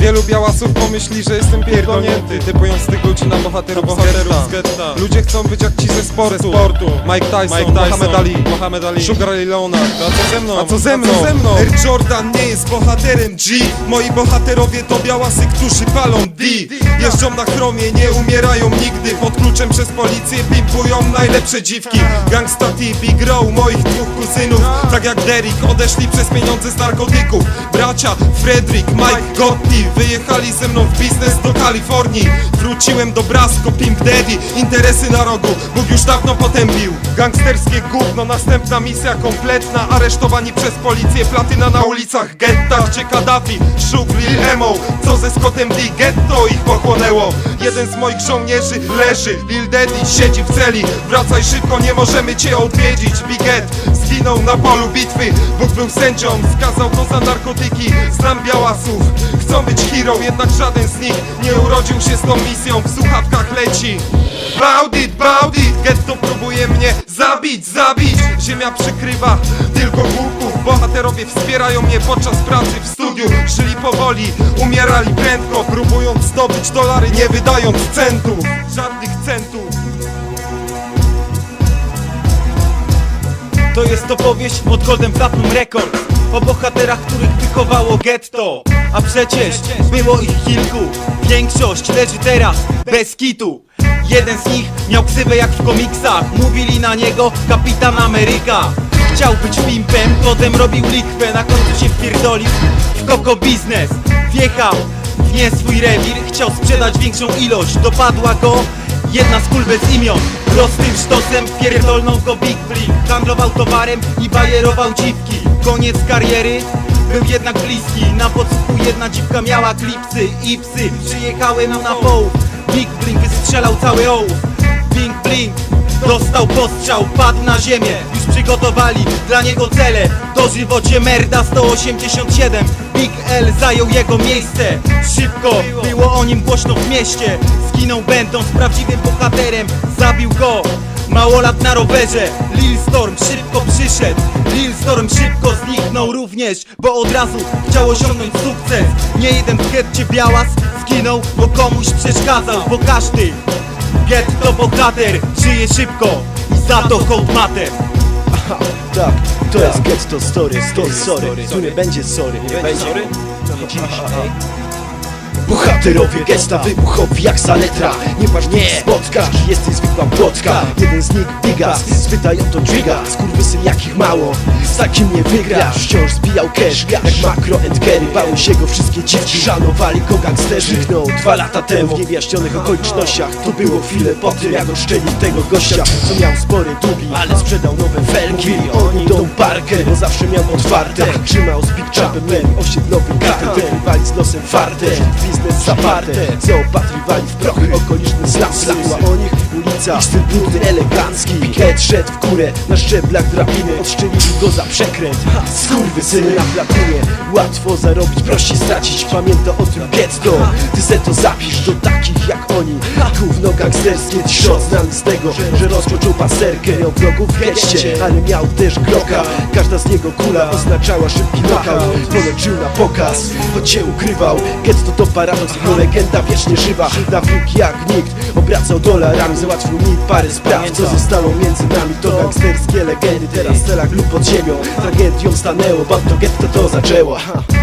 Wielu białasów pomyśli, że jestem pierdolnięty. Typując tych ludzi na bohaterów, bohaterów z getta. Ludzie chcą być jak ci ze sportu, sportu. Mike Tyson, Mike Tyson, Mohamed Ali, Mohamed Ali. Sugar Ray Leonard. A co ze mną? A co ze mną? Co ze mną? Air Jordan nie jest bohaterem G. Moi bohaterowie to białasy, którzy palą D. Jeżdżą na chromie, nie umierają nigdy. Pod kluczem przez policję pimpują najlepsze dziwki. Gangsta T, Big Row, moich dwóch kuzynów Tak jak Derek, odeszli przez pieniądze z narkotyków. Bracia Frederick, Mike, Gotti Wyjechali ze mną w biznes do Kalifornii. Wróciłem do Brasco, Pimp Daddy Interesy na rogu, Bóg już dawno potępił Gangsterskie gówno, następna misja kompletna. Aresztowani przez policję, platyna na ulicach getta. Gdzie Kaddafi, szuk Lil Emo. Co ze Scottem D, getto ich pochłonęło Jeden z moich żołnierzy leży Lil Daddy siedzi w celi. Wracaj szybko, nie możemy cię odwiedzić. Big Ed zginął na polu bitwy. Bóg był sędzią, skazał go za narkotyki. Znam białasów, chcą być hero Jednak żaden z nich nie urodził się z tą misją. W słuchawkach leci. Bout it, bout it, getto próbuje mnie zabić, zabić. Ziemia przykrywa tylko głupków Bohaterowie wspierają mnie podczas pracy w studiu. Żyli powoli, umierali prędko. Próbując zdobyć dolary, nie wydając centów. Żadnych centów. To jest opowieść od Golden Platinum Records. O bohaterach, których wychowało getto. A przecież było ich kilku. Większość leży teraz bez kitu. Jeden z nich miał ksywę jak w komiksach. Mówili na niego Kapitan Ameryka. Chciał być pimpem, potem robił likwę. Na końcu się wpierdolił w koko biznes. Wjechał nie swój rewir Chciał sprzedać większą ilość. Dopadła go Jedna z kul bez imion. Prostym sztosem pierdolnął go Big Blink Handlował towarem i bajerował dziwki. Koniec kariery był jednak bliski. Na podsłuchu jedna dziwka miała klipsy i psy. Przyjechałem na połów. Big Blink wystrzelał cały ołów Bing Blink. Dostał postrzał, padł na ziemię. Już przygotowali dla niego cele. Dożywocie Merda 187 Big L zajął jego miejsce. Szybko było o nim głośno w mieście. Zginął będąc prawdziwym bohaterem. Zabił go Małolat na rowerze. Lil Storm szybko przyszedł. Lil Storm szybko zniknął również Bo od razu chciał osiągnąć sukces. Nie jeden w getcie białas zginął Bo komuś przeszkadzał Bo każdy Getto bohater żyje szybko I za to hołd mater Aha, tak, to jest Getto Story, story, sorry, tu nie będzie sorry, nie będzie Bohaterowie gesta wybuchowi jak saletra. Nieważne nie. spotka, jesteś zwykła płotka. Jeden z nich bigas, spytaj o to dźwiga. Skurwysyn jakich mało, z takim nie wygrasz. Wciąż zbijał cash, jak makro and carry. Bały się go wszystkie dziwki, szanowali go gangsterzy. Zniknął dwa lata temu w niewyjaśnionych okolicznościach. To było chwilę po tym jak oszczelił tego gościa Co miał spory długi, ale sprzedał nowe Mówili oni tą parkę, bo zawsze miał otwarte. Trzymał z Big Chapem, mieli osiedlowy kartel Rywali z losem farte, biznes zaparte Zaopatrywali w prochy okoliczny slam Slamła o nich ulica, styl brudny, elegancki Piket szedł w górę, na szczeblach drabiny. Odszczelili go za przekręt. Skurwysyny na platynie. Łatwo zarobić, prościej stracić. Pamięta o tym getto Ty se to zapisz do takich jak oni. Gówno gangsterskie, ciszot znany z tego Że rozpoczął paserkę, miał wrogów w geście. Ale miał też gloka Każda z niego kula oznaczała szybki knockout Poleczył na pokaz, choć się ukrywał. Getto to paradoks, jego legenda wiecznie żywa. Na jak nikt, obracał dolarami Załatwił mi parę spraw, co zostało między nami. To gangsterskie legendy, teraz w celach lub pod ziemią. Tragedią stanęło, bo to getto to zaczęło